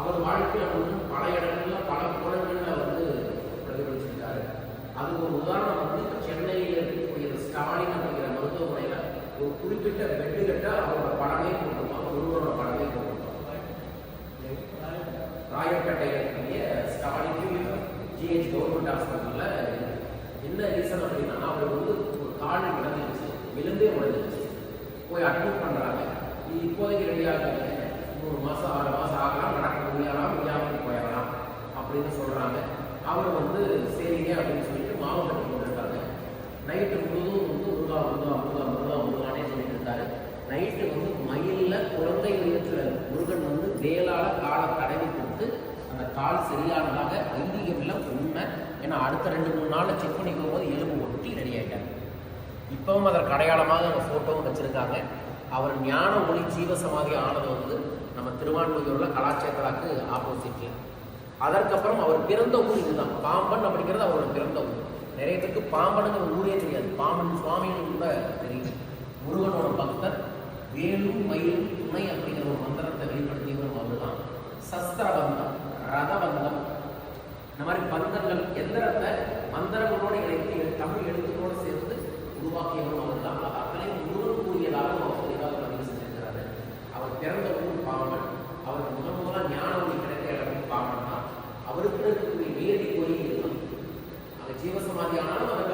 அவர் வாழ்க்கையில் வந்து பல இடங்களில் பல புறங்கள்ல வந்து பிரதிபலிச்சிருக்காரு. அதுக்கு ஒரு உதாரணம் வந்து இப்போ சென்னையில் இருக்கக்கூடிய ஸ்டாலின் அப்படிங்கிற மருத்துவமனையில் ஒரு குறிப்பிட்ட பெட்டு கட்ட அவரோட படமே போட்டிருப்பாங்க ஒருவரோட படமே போட்டிருப்பாங்க ராயப்பேட்டையில் இருக்கக்கூடிய ஸ்டாலின் ஜிஹெச் கவர்மெண்ட் ஹாஸ்பிட்டலில் என்ன ரீசன் அப்படின்னா அவர் வந்து ஒரு கால் விழுந்துருச்சு விழுந்தே விழுந்துருச்சு போய் அட்மிட் பண்ணுறாங்க இது இப்போதைக்கு ரெடியாக ஒரு மாதம் ஆறு அவர் வந்து சரிங்க அப்படின்னு சொல்லிட்டு மாவு கட்டி கொண்டிருக்காங்க நைட்டு முழுதும் வந்து முருகா முருகா முருகா முருகா முருகானே சொல்லிட்டு இருக்காரு. நைட்டு வந்து மயிலில் குழந்தை வயிற்றில் முருகன் வந்து வேளால காலை தடவி கொடுத்து அந்த கால் சரியானதாக ஐதீகம் உண்மை. ஏன்னா அடுத்த ரெண்டு மூணு நாளில் செக் பண்ணி போகும்போது எலும்பு ஒட்டி ரெடி ஆகிட்டாங்க இப்போவும் அதற்கு அடையாளமாக அந்த ஃபோட்டோவும் வச்சுருக்காங்க. அவர் ஞான ஒளி ஜீவசமாதி ஆனது வந்து நம்ம திருவான்மையூரில் கலாச்சேத்திராக்கு ஆப்போசிட்டில் அதற்கப்புறம் அவர் பிறந்த ஊர் இதுதான். பாம்பன் அப்படிங்கிறது அவரோட பிறந்த ஊர். நிறைய பேருக்கு பாம்பனுங்கிற ஊரே தெரியாது. பாம்பன் சுவாமிகள் கூட தெரியும். முருகனோட பக்தர் வேலும் மயிலும் துணை அப்படிங்கிற ஒரு மந்திரத்தை வெளிப்படுத்தியவரும் அவர் தான் சஸ்திரபந்தம் ரதபந்தம் இந்த மாதிரி பந்தங்கள் எந்திரத்தை மந்திரங்களோடு இணைத்து உயர்த்தி கூறி இருக்கலாம் அவன் ஜீவசமாதி ஆனாலும் அவன்